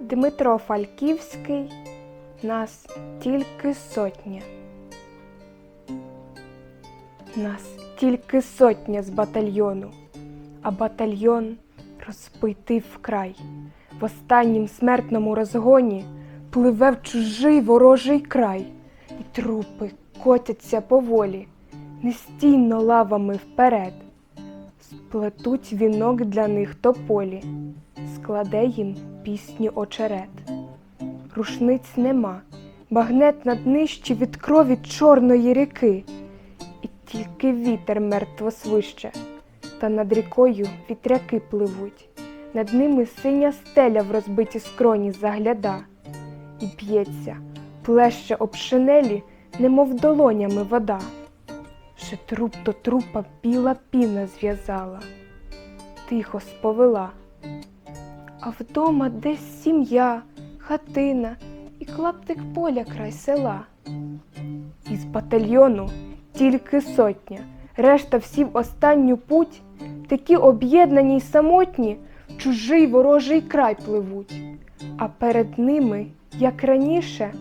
Дмитро Фальківський, нас тільки сотня. Нас тільки сотня з батальйону, а батальйон розбитий вкрай. В останнім смертному розгоні пливе в чужий ворожий край, і трупи котяться поволі, нестійно лавами вперед. Сплетуть вінок для них тополі, складе їм пісню очерет. Рушниць нема, багнет над нижче від крові чорної ріки, і тільки вітер мертво свище, та над рікою вітряки пливуть, над ними синя стеля в розбиті скроні загляда, і б'ється, плеще об шинелі, немов долонями вода. Ще труп до трупа біла піна зв'язала, тихо сповела. А вдома десь сім'я, хатина і клаптик поля край села. Із батальйону тільки сотня, решта всі в останню путь, такі об'єднані й самотні, в чужий ворожий край пливуть, а перед ними, як раніше,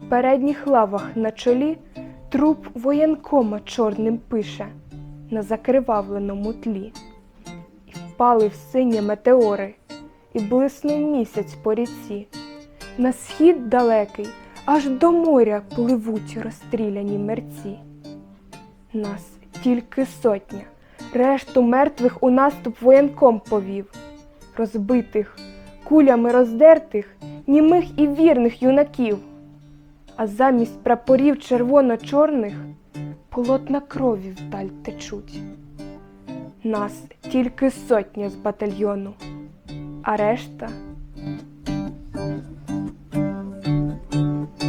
в передніх лавах на чолі труп воєнкома чорним пише на закривавленому тлі. І впали в синє метеори, і блиснув місяць по ріці. На схід далекий, аж до моря пливуть розстріляні мерці. Нас тільки сотня, решту мертвих у наступ воєнком повів, розбитих, кулями роздертих, німих і вірних юнаків. А замість прапорів червоно-чорних полотна крові вдаль течуть. Нас тільки сотня з батальйону, а решта